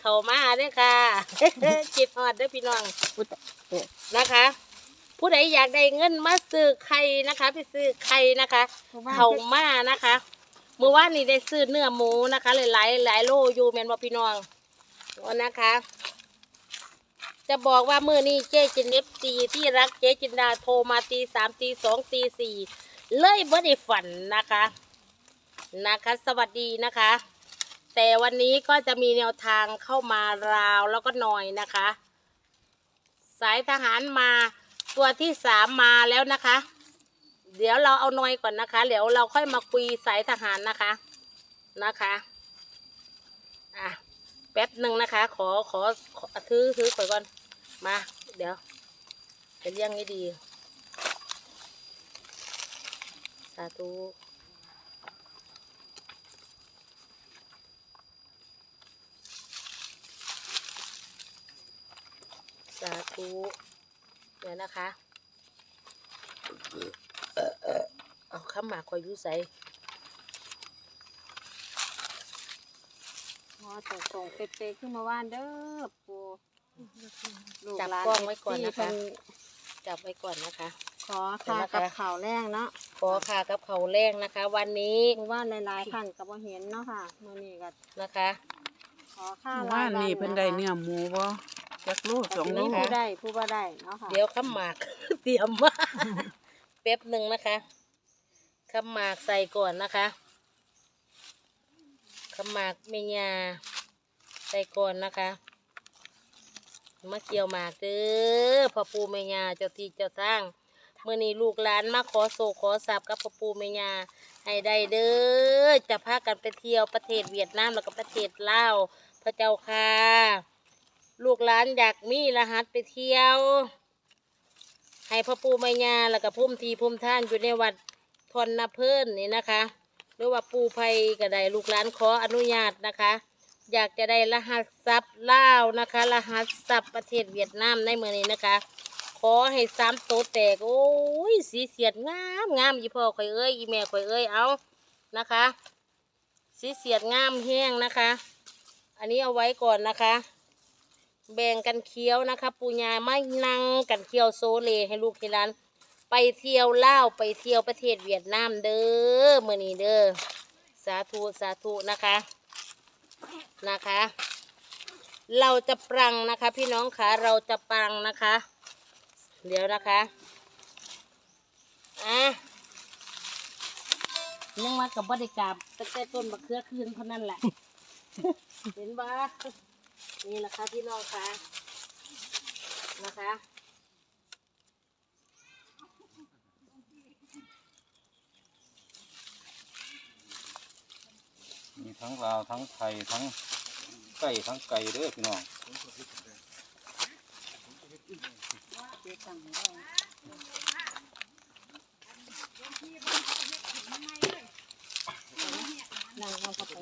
เขามาเด้อค่ะ จิตฮอดเด้อพี่น้องนะคะ ผู้ใดอยากได้เงินมาซื้อไข่นะคะไปซื้อไข่นะคะเขามานะคะเมื่อวานนี้ได้ซื้อเนื้อหมูนะคะหลายๆหลายโลอยู่แมนบอพี่น้องเอานะคะ จะบอกว่ามือนี้เจ๊จินเอฟซีที่รักเจ๊จินดาโทรมาตีสามตีสองตีสี่เลยบ่ได้ฝันนะคะ นะคะ สวัสดีนะคะ แต่วันนี้ก็จะมีแนวทางเข้ามาราวแล้วก็หน่อยนะคะ สายทหารมาตัวที่สามมาแล้วนะคะ เดี๋ยวเราเอาหน่อยก่อนนะคะ เดี๋ยวเราค่อยมาคุยสายทหารนะคะนะคะอะแป๊บหนึ่งนะคะ ขอขอขอถือถือก่อนก่อนมา เดี๋ยวจะเลี้ยงให้ดีสาธุสา ธุเดี๋ยวนะคะ เอาข้ามหมากคอยอยุใส่พอตกตรงเป๊ะๆขึ้นมาว่านเด้อปูลูกจับหลานกล้องไว้ก่อนนะเพิ่คะจับไว้ก่อนนะคะ ขอค่ากับข่าวแรงเนาะขอค่ะกับเขาวแรกนะคะ วันนี้หมู่บ้านหลายๆขั้นก็บ่เห็นเนาะค่ะมื้อนี้ก็นะคะ ขอค่าว่านนี่เพิ่นได้เนื้อหมูบ่ จักโลสองโลนี่ผู้ได้ผู้บ่ได้เนาะค่ะเดี๋ยวข้ามหมาก เตรียมมาแป๊บหนึ่งนะคะข้ามหมากใส่ก่อนนะคะข้ามหมากเมียาใส่ก่อนนะคะมาเกี่ยวหมากเด้อพ่อปู่เมียาเจ้าที่เจ้าทางเมื่อนี้ลูกหลานมาขอโศกขอสับกับพ่อปู่เมียาให้ได้เด้อจะพากันไปเที่ยวประเทศเวียดนามแล้วก็ประเทศลาวพระเจ้าค่ะ ลูกหลานอยากมีรหัสไปเที่ยว ให้พ่อปู่แม่ย่าแล้วก็พุ่มทีพุ่มท่านอยู่ในวัดทนนาเพิ่นนี่นะคะ หรือว่าปู่ไพก็ได้ลูกหลานขออนุญาตนะคะ อยากจะได้รหัสทรัพย์ลาวนะคะ รหัสทรัพย์ประเทศเวียดนามในเมืองนี้นะคะ ขอให้สามโตแตกโอ้ยสีเสียดงามงามยี่พ่อข่อยเอ้ยอีแม่ข่อยเอ้ยเอานะคะ สีเสียดงามแห้งนะคะ อันนี้เอาไว้ก่อนนะคะ แบ่งกันเคี้ยวนะคะปูยาไม่นั่งกันเคี้ยวโซเลให้ลูกที่ร้าน ไปเที่ยวเลาไปเที่ยวประเทศเวียดนามเด้อมื่อนี้เด้อสาธุสาธุนะคะนะคะ เราจะปรังนะคะ พี่น้องคะเราจะปรังนะคะ เดี๋ยวนะคะอะยังมากับบริกรรมตั้งแต่ต้นมะเขือคืนเท่านั้นแหละ เห็นบ้า นี่แหละค่ะพี่น้องคะนะคะ มีทั้งลาวทั้งไทยทั้งไก่ทั้งไก่เด้อพี่น้องนั่งเอาเข้าไป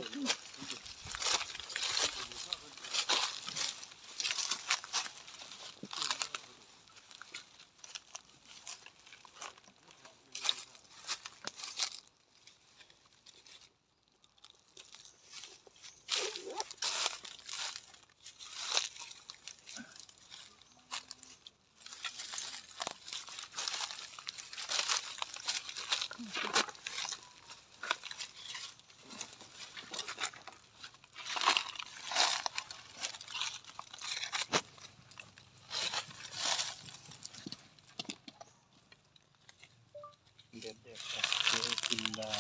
เด็ดเด็ดเจ๊กินดา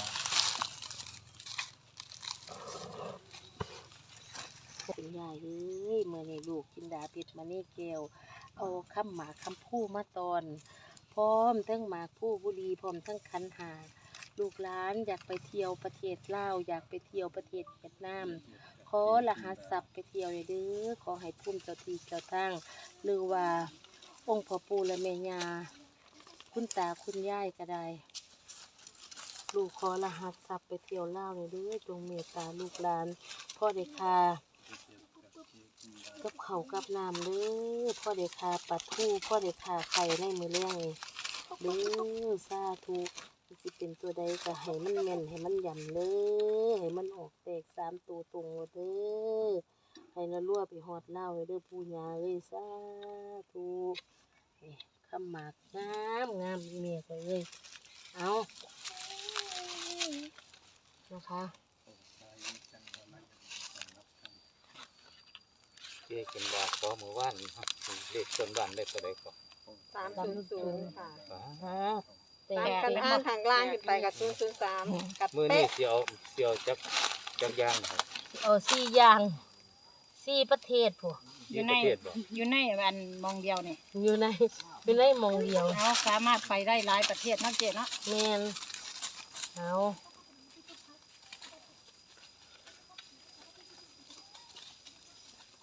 คุณ ยายเอ้ยเมื่อนี้ลูกกินดาพิษมานี่เกลเอาคำหมาคำพูมาตอน พร้อมทั้งหมาผู้บุรีพร้อมทั้งคันหา ลูกหลานอยากไปเที่ยวประเทศลาวอยากไปเที่ยวประเทศเวียดนามขอรหัสศัพท์ไปเที่ยวเลยเด้อขอให้พุ่มเจ้าทีเจ้าทางหรือว่าองค์พ่อปู่และแม่ย่าคุณตาคุณยายก็ได้ลูกขอรหัสศัพท์ไปเที่ยวลาวเลยเด้อจงเมตตาลูกหลาน พ่อเด็กคา กับเขาวกับน้ำเด้อพ่อเด็กคาปัดทู่พ่อเด็กคาไข่ในมือเลี้ยงนี่เด้อสาธุสิเป็นตัวใดก็ให้มันแม่นให้มันยำเด้อให้มันออกแตกสามตัวตรงเด้อให้ละรั่วไปหอดเล้าให้เด้อปูยาเอ้ยสาธุนี่คำหมากงามงามอีเมียก็เอ้ยเอานะคะ เจ๊กินบาทขอหมู่บ้านครับเลขส่วนบ้านได้ตัวใดก็สามศูนย์ศูนย์ค่ะอ่าแต่ตามกันอ่านทางล่างขึ้นไปกับศูนย์ศูนย์สามกับมือนี่เป๊ะเสียวเสียวจักจักอยางครับเอาสี่อย่างสี่ประเทศพวกที่ประเทศบ่อยู่ในอันมองเดียวนี่อยู่ในอยู่ในหมองเดียวเราสามารถไปได้หลายประเทศเนาะเจ๊เนาะแมนเอา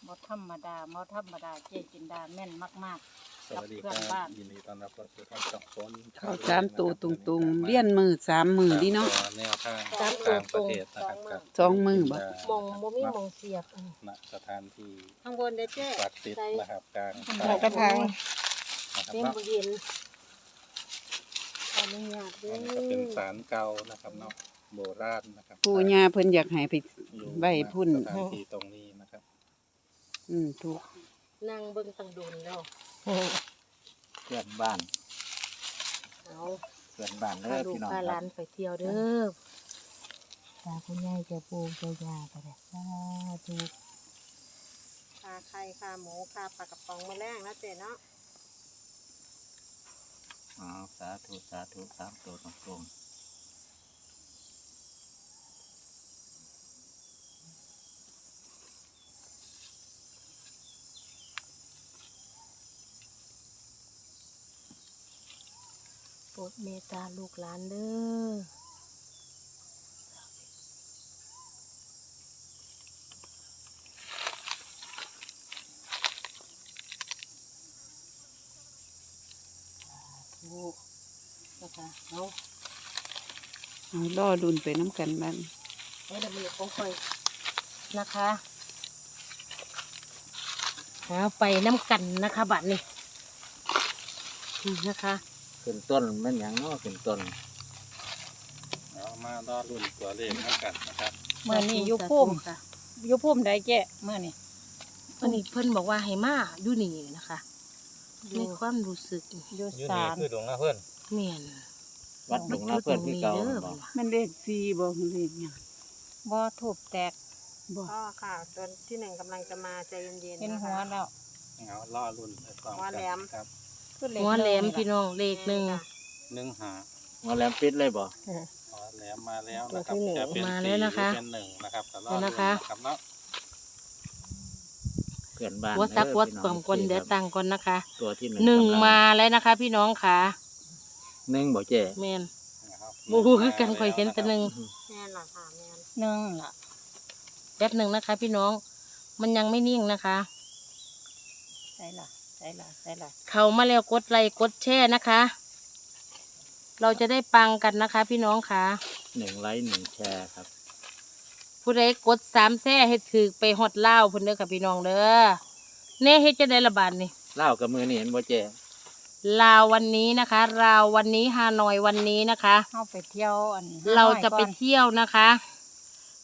บ่ธรรมดาบ่ธรรมดาเจ๊จินดาแม่นมากสวัสดีครับยินดีต้อนรับเข้าสู่ช่องสองคนเข้าสามตัวตรงๆเลี้ยนมือสามมือดีเนาะแนวทางสามตัวต่างตปรระงเทศนะครับกับสองมือบ่มองบ่มีมองเสียบอืมณสถานที่ข้างบนเด้อเจ๊ศักดิ์สิทธิ์นะครับกลางกระถาง นะครับเต็มเนาะบ่เย็นขออนุญาตเด้อันนี้ก็เป็นศาลเก่านะครับเนาะโบราณนะครับปู่ย่าเพิ่นอยากให้ไป อยู่ไว้พุ่นสถานที่ตรงนี้นะครับ อืมถูกนั่งเบิ่งตังโดนแล้วเพื่อนบ้านเอาเพื่อนบ้านเด้พาอลูกพี่น้องพาคหรัลาบนไปเที่ยวเด้อตาคุณยายจะปูจะยาก็ได้สาธุคาไข่คาหมูคาปลากระป๋องมาแรงนะเจ๊เนาะอ๋อสาธุสาธุสามตัวตรง ดเมตตาลูกหลานเด้อถูกนะคะเอาเอาล่อดุนไปน้ำกันบ้านให้ดำเนินของคอยนะคะหาไปน้ำกันนะคะบัดนี้นี่นะคะ ขึ้นต้นแม่นหยังเนาะขึ้นต้นเอามาดอรุ่นตัวเลขแล้วกันนะครับๆเมื่อนี้อยู่พุ่มค่ะอยู่พุ่มใดเจ๊เมื่อนี้วันนี้เพิ่นบอกว่าให้มาดูนี่นะคะในความรู้สึกอยู่อยู่ศานี่ลคือดงนะเพื่อนเมียนวัดดงนะเพื่อนที่เก่าเด้อบ่เพิ่นว่ามันเลขสี่บ่คือเลขหยังบ่ถูกแตกบ่ก็ค่ะตัวที่หนึ่งกำลังจะมาใจเย็นๆเป็นนะหัวคะแล้ว เอาล่อรุ่นไปพร้อมหัวแหลกันม ครับคือเลข หัวแหลมหนึ่งพี่น้องเลขหนึ่งหนึ่งหาหัวแหลมปิดเลยบ่หัวแหลมมาแล้วนะครับตัวที่หนึ่งจะเป็นมาสี่แล้วนะคะหรือเป็นหนึ่งนะครับแต่ล่อเดี๋ยวรุ่นนะคะนะครับเนาะเพื่อนบ้านวัดซักเด้อวัดพี่สวมกลพี่เดี๋ยวครับตังก่อนนะคะ ตัวที่หนึ่งหนึ่งกำลัมาแล้วนะคะ พี่น้องค่ะหนึ่งบ่เจ๊แม่นนะครับบูฮูคือกันคอยเห็นแต่หนึ่งแม่นล่ะค่ะแม่นหนึ่งล่ะแป๊บหนึ่งนะคะ พี่น้อง มันยังไม่นิ่งนะคะใช่ล่ะใช่ล่ะใช่ล่ะเขามาแล้วกดไลค์กดแชร์นะคะ เราจะได้ปังกันนะคะ พี่น้องค่ะหนึ่งไลค์หนึ่งแชร์ครับ ผู้ใดกดสามแซ่ให้ถือไปฮอดเล่าวพุ่นเด้อค่ะพี่น้องเด้อเน่เฮ็ดจะได้ระบาดนี่เล่าวกับมือนี่เห็นบ่เจ๊ลาววันนี้นะคะลาววันนี้ฮานอยวันนี้นะคะ เข้าไปเที่ยวอันเราจะไปฮนอยก่อนเที่ยวนะคะ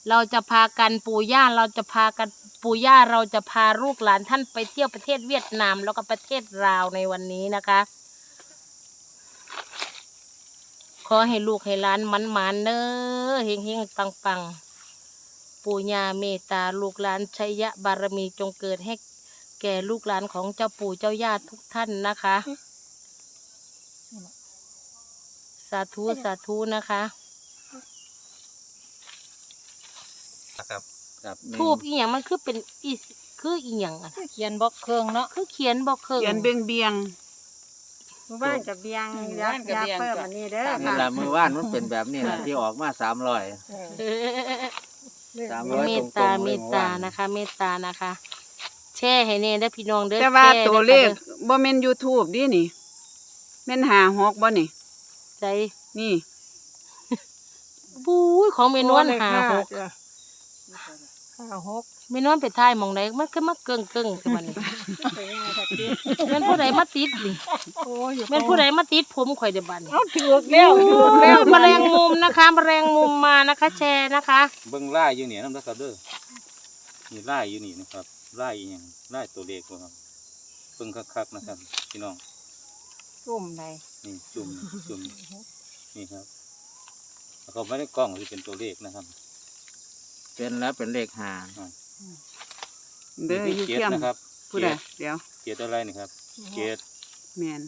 เราจะพากันปู่ย่าเราจะพากันปู่ย่าเราจะพาลูกหลานท่านไปเที่ยวประเทศเวียดนามแล้วก็ประเทศลาวในวันนี้นะคะ ขอให้ลูกให้หลานมันมันเนอเฮงเฮงปังปังปู่ย่าเมตตาลูกหลานชัยยะบารมีจงเกิดให้แก่ลูกหลานของเจ้าปู่เจ้าย่าทุกท่านนะคะ สาธุสาธุนะคะ นะ ครับครับหนึ่งทูบอีหยังมันคือเป็นอีสคืออีหยังอะคือเขียนบล็อกเครื่องเนาะคือเขียนบอกเครื่องเขียนเบียงเบียงหมู่บ้านกับเบียงหมู่ยับ้ากนกับยักเบียงเพิ่มจ้ะอันนี้เด้อนี่ค่ะละมือว่านมันเป็นแบบนี้แหละที่ออกมาสามร้อยเออสามร้อยเมตรตงตาๆเมเลยตเมื่อตาวานนะคะ เมตตานะคะ แช่ให้เน่ได้อพี่น้องเด้อแต่ว่าแช่ตัวเลขด้อบ่แม่น YouTube ดินี่แม่นหาหอกบ่นี่ใจนี่บู้ยของเมนวนหาหก ห้าหกเมนวนไปทายหมองใดมันก็มาเกิงเกิงคือมันนี่ไปง่ายค่ะพี่ แม่นผู้ใดมาติดนี่โอ้ยอยู่แม่นผู้ใดมาติดผมข่อยเดี๋ยวบัดนเอาถือกแล้วถือกแล้วแมลงมุมนะคะแมลงมุมมานะคะ แชร์นะคะ เบิ้งไล่อยู่เนี่ยน้ำตาลเด้อมีไล่อยู่นี่นะครับไล่อีหยังไล่ตัวเลขบ่ครับเพิ่งคักๆนะครับพี่น้องจุ่มใดนี่จุ่มจุ่มนี่ครับแล้วเขาไม่ได้กล้องที่เป็นตัวเลขนะครับ เป็นแล้วเป็นเลขหาเด้ออยู่เจ็ดเข้มนะครับผู้ใดเดี๋ยวเจ็ดอะไรนี่ครับเจ็ดแม่น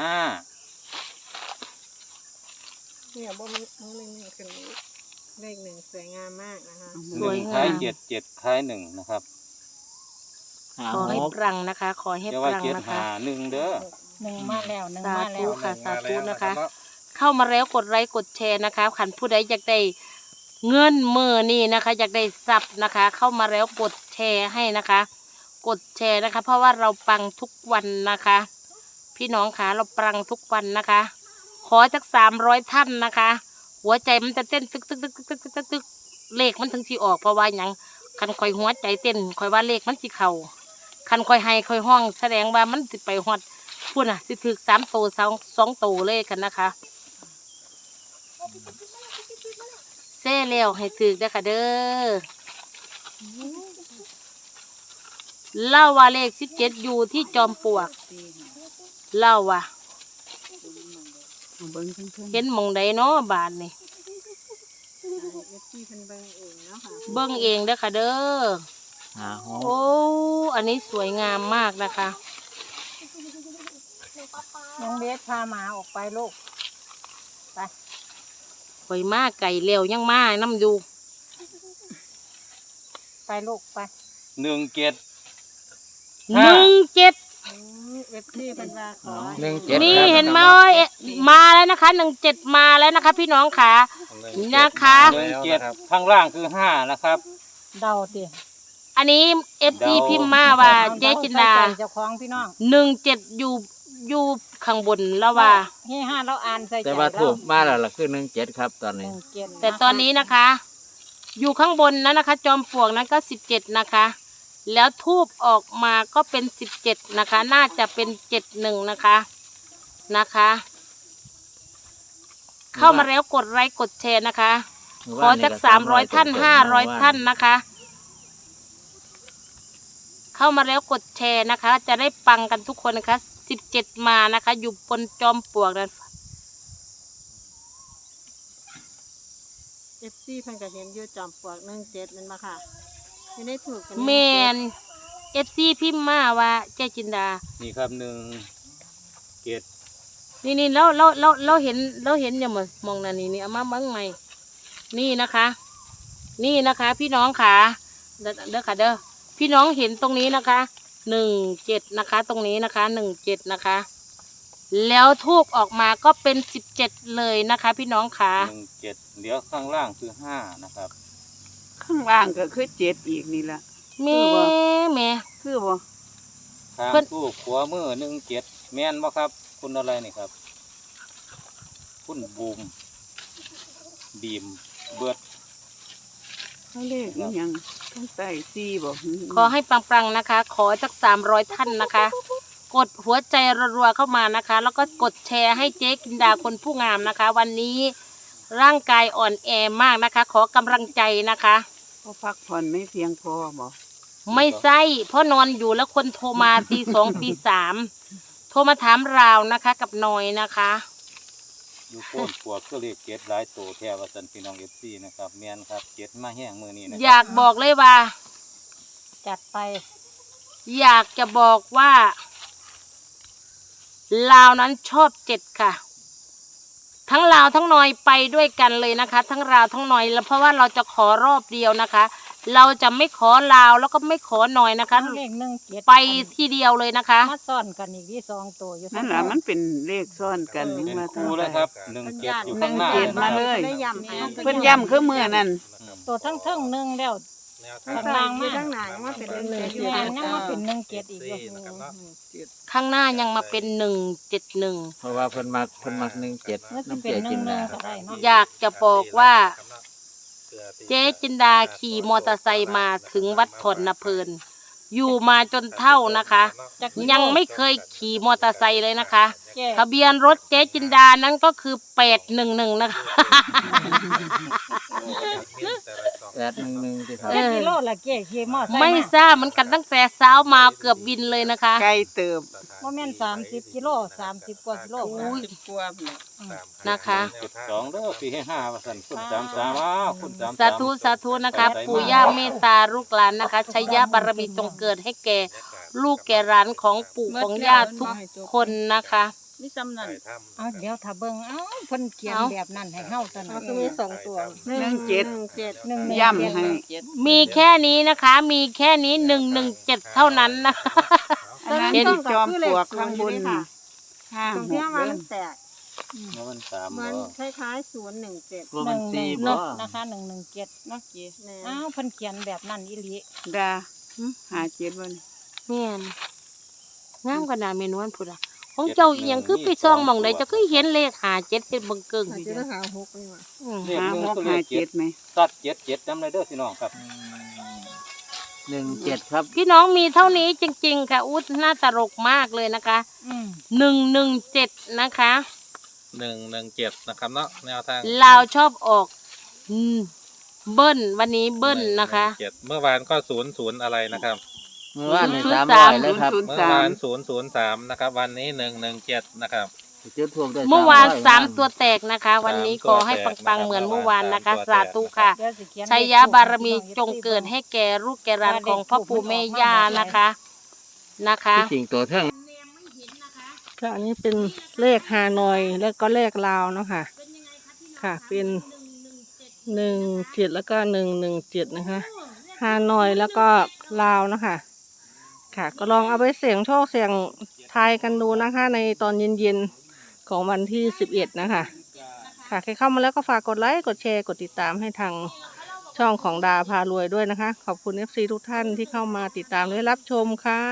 ห้าเนี่ยบ่มันมันหนึ่งหนึ่งขึ้นเลขหนึ่งสวยงามมากนะคะเอาหมืสอวยนึ่งงามท้ายเจ็ดเจ็ดท้ายหนึ่งนะครับหาขอให้หกปรังนะคะ ขอให้เดี๋ยวปว่ารังเจ็ดนะคะหาหนึ่งเด้อหนึ่งมาแล้วหนึ่งสามาแล้ธุวค่ะสาธุนะคะเนาะเข้ามาแล้วกดไลค์กดแชร์นะคะขันผู้ใดอยากได้ เงินมือนี่นะคะ อยากได้ซับนะคะ เข้ามาแล้วกดแชร์ให้นะคะ กดแชร์นะคะ เพราะว่าเราปังทุกวันนะคะ พี่น้องคะเราปังทุกวันนะคะ ขอจากสามร้อยท่านนะคะ หัวใจมันจะเต้นตึกตึกตึกตึกตึกตึกตึกตึกเลขมันถึงสีออกเพราะว่าหยังคันคอยหัวใจเต้นคอยว่าเลขมันสิเข่าคันคอยให้คอยห้อง แสดงว่ามันสิไปฮอดพูดน่ะสิถึกสามโตสองสองโตเลยกันนะคะ ซ่เลี้ยวให้ถึกเด้อค่ะเด้อเล่าว่าเลขสิบเจ็ดอยู่ที่จอมปลวก เล่าว่าเอาเบิ่งเพิ่นๆเห็นหมองใดเนาะบาทนี่เอฟซีเป็นเบิ่งเองเนาะค่ะเบิ้งเองเด้อค่ะเด้อหาหกโอ้อันนี้สวยงามมากนะคะ น้องเบสพาหมาออกไปลูก หอยมากไก่เลี้ยวยังมาน้ำอยู่ ไปลูกไปหนึ่งเจ็ด หนึ่งเจ็ดเอฟซีเป็นว่าขอหนึ่งเจ็ดนี่ครับเห็นไหมเอ๊ะมาแล้วนะคะหนึ่งเจ็ดมาแล้วนะคะ พี่น้องค่ะนะคะหนึ่งเจ็ดข้างล่างคือห้านะครับ เดาดิอันนี้เอฟซีพิมพ์มาว่าเจ๊จินดาเอใจเจ้าของพี่น้องหนึ่งเจ็ดอยู่อยู่ ข้างบนแล้วว่า เฮ้ห้าเราอ่านใส่ใจแต่ว่าเราถูกมาแล้วล่ะคือหนึ่งเจ็ดครับ ตอนหนี้นึ่งเจ็ดแต่ตอนนี้นะคะ อยู่ข้างบนนั้นนะคะ จอมปลวกนั้นก็สิบเจ็ดนะคะ แล้วทูบออกมาก็เป็นสิบเจ็ดนะคะ น่าจะเป็นเจ็ดหนึ่งนะคะนะคะ เข้ามาแล้วกดไลค์กดแชร์นะคะ ขอจากสามร้อยท่านห้าร้อยท่านนะคะ เข้ามาแล้วกดแชร์นะคะ จะได้ปังกันทุกคนนะคะ สิบเจ็ดมานะคะ อยู่บนจอมปลวกนั้นเอฟซีเพิ่นก็เห็นอยู่จอมปลวกหนึ่งเจ็ดมันมาค่ะไม่ได้ถูกกันแมนเอฟซีพิมพ์มาว่าเจ๊จินดา นี่ครับหนึ่งเจ็ดนี่นี่เราเราเราเราเห็นเราเห็นอย่ามามองนั่นนี่นี่เอามาเบิ้งใหม่นี่นะคะ นี่นะคะ พี่น้องค่ะเด้อเด้อค่ะเด้อพี่น้องเห็นตรงนี้นะคะ หนึ่งเจ็ดนะคะ ตรงนี้นะคะหนึ่งเจ็ดนะคะ แล้วทูบออกมาก็เป็นสิบเจ็ดเลยนะคะ พี่น้องค่ะหนึ่งเจ็ดเดี๋ยวข้างล่างคือห้านะครับ ข้างล่างก็คือเจ็ดอีกนี่ล่ะแม่แม่คือบ่ทางเพิ่นตู้ขวามือหนึ่งเจ็ดแม่นบ่ครับ คุณอะไรนี่ครับ คุณบูมบีมเบิด เขาเลขนี่ยังข้างใต้สี่บ่ขอให้ปังๆนะคะ ขอสักสามร้อยท่านนะคะ กดหัวใจรัวๆเข้ามานะคะ แล้วก็กดแชร์ให้เจ๊กินดาคนผู้งามนะคะ วันนี้ร่างกายอ่อนแอมากนะคะ ขอกำลังใจนะคะ เขาพักผ่อนไม่เพียงพอบ่ไม่ใช่เพราะนอนอยู่แล้วคนโทรมาตีสองตีสามโทรมาถามราวนะคะ กับหนอยนะคะ อยู่โคนปวกก็เรียกเจ็ดหลายตัวแทวาสันพี่น้องเอฟซีนะครับแม่นครับเจ็ดมาแห้งมือนี้นะคอรับยากบอกเลยว่า จัดไปอยากจะบอกว่า ลาวนั้นชอบเจ็ดค่ะ ทั้งลาวทั้งนอยไปด้วยกันเลยนะคะ ทั้งลาวทั้งนอยแล้วเพราะว่าเราจะขอรอบเดียวนะคะ เราจะไม่ขอลาวแล้วก็ไม่ขอนอยนะคะ เลขหนึ่งเจ็ดไปทีเดียวเลยนะคะ มาซ่อนกันอีกที่สองตัวอยู่นั่นล่ะมันเป็นเลขซ่อนกันนี่เป็นมาครูแล้วครับหนึ่งเจ็ดอยู่หนึ่ข้างงหน้าเจ็ดนะมาครับเลย ได้ย้ำให้เพิ่นย้ำคือมือนั่นตัวทั้งเทิงหนึ่งแล้วข้างล่างมาข้างหน้ายังมาเป็นหนึ่งเจ็ดอยู่แม่นยังมาเป็นหนึ่งเจ็ดอีกอยู่ข้างหน้ายังมาเป็นหนึ่งเจ็ดหนึ่งเพราะว่าเพิ่นมักเพิ่นมักหนึ่งเจ็ดมันจะน้ำเป็นเจ็ดหนึ่จิงนหนึ่ดางก็ได้เนาะอยากจะบอกว่า เจ๊จินดาขี่มอเตอร์ไซค์มาถึงวัดถอนนเพลิน อยู่มาจนเท่านะคะ ยังไม่เคยขี่มอเตอร์ไซค์เลยนะคะ ทะเบียนรถเจ๊จินดานั้นก็คือแปดหนึ่งหนึ่งนะคะ แปดหนึ่งหนึ่งสิครับเอเจ๊อกิโลละเจ๊ขี่มอไซค์ไม่ทราบเหมือนกันตั้งแต่เช้ามาเกือบบินเลยนะคะไกลเติบว่าแม่นสามสิบกิโลสามสิบกว่ากิโลอุ้ยสิบกว่าพุ่นน่ะนะคะ สองเด้อสี่ให้ห้าว่าสั่นคุณสามสามอ้าวคุณสามสาธุสาธุนะคะ ปู่ย่าเมตตาลูกหลานนะคะชัยยะบารมีจงเกิดให้แก่ลูกแก่หลานของปู่ของย่าทุกคนนะคะ มีซ้ำนั่นเอาเดี๋ยวถ้าเบิ่งเอ้าเพิ่นเขียนเอา แบบนั้นให้เฮาตอนเอานั้นคือมีสองตัวหนึ่งเจ็ด เจ็ดหนึ่งหนึ่ง ย่ำเจ็ดให้มีแค่นี้นะคะ มีแค่นี้หนึ่งหนึ่งเจ็ดเท่านั้นนะคะ อันนั้นเห็นที่จอมปลวกข้างบนนี่ห้าตรงหที่กว่าเด้มัอนแตกแล้วมันสามมันบ่คล้ายๆศูนย์หนึ่งเจ็ดหนึ่งหนึ่งเจ็ดนะคะหนึ่งหนึ่งเจ็ดเนาะเจ๊แม่อ้าวเพิ่นเขียนแบบนั้นอีหลีดาหาเจ็ดวันแม่นงามขนาดเมนวนพุดอะ ของเจ้าอหยังคือไปซองหมองใดเจ้าคือเห็นเลขหาเจ็ดเป็นเบิ่งเกิงอาจจะได้หาหกนี่ว่ะอืมเลขหาหนึ่งหกตัวเลหาขเจ็เจ็ดดไหมตัดเจ็ดเจ็ดจำเลยเด้อพี่น้องครับ หนึ่งเจ็ดครับพี่น้องมีเท่านี้จริง ๆ ค่ะอุ๊ดน่าตลกมากเลยนะคะอืมหนึ่งหนึ่งเจ็ดนะคะ หนึ่งหนึ่งเจ็ดนะครับเนาะแนวทางเราวชอบออกอืมเบิ้ลวันนี้เบิ้ลนะคะเจ็ดเมื่อวานก็ศูนย์ศูนย์อะไรนะครับ เมื่อวานศูนี่นย์สามศูนย์ร้อยเลยครับศูนย์เมื่อสาวามนศูนย์ศูนย์สามนะครับ วันนี้หนึ่งหนึ่งเจ็ดนะครับจุดทูบได้เมื่อวาน300สามตัวแตกนะคะ วันนี้ขอให้ปังๆเหมือนเมื่อวานนะคะ สาธุค่ะเดี๋ยวสิเขียนชัยยะบารมีจงเกิดให้แก่ลูกแก่หลานของพ่อปู่แม่ย่านะคะนะคะที่จริงตัวเท่งค่ะอันนี้เป็นเลขฮานอยแล้วก็เลขลาวเนาะค่ะ ค่ะเป็นหนึ่งเจ็ดแล้วก็หนึ่งหนึ่งเจ็ดนะคะฮานอยแล้วก็ลาวเนาะคะ ค่ะ ก็ลองเอาไปเสี่ยงโชคเสี่ยงทายกันดูนะคะ ในตอนเย็นๆของวันที่สิบเอ็ดนะคะ ค่ะใครเข้ามาแล้วก็ฝากกดไลค์กดแชร์กดติดตามให้ทางช่องของดาพารวยด้วยนะคะ ขอบคุณ FC ทุกท่านที่เข้ามาติดตามและรับชมค่ะ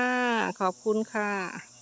ขอบคุณค่ะ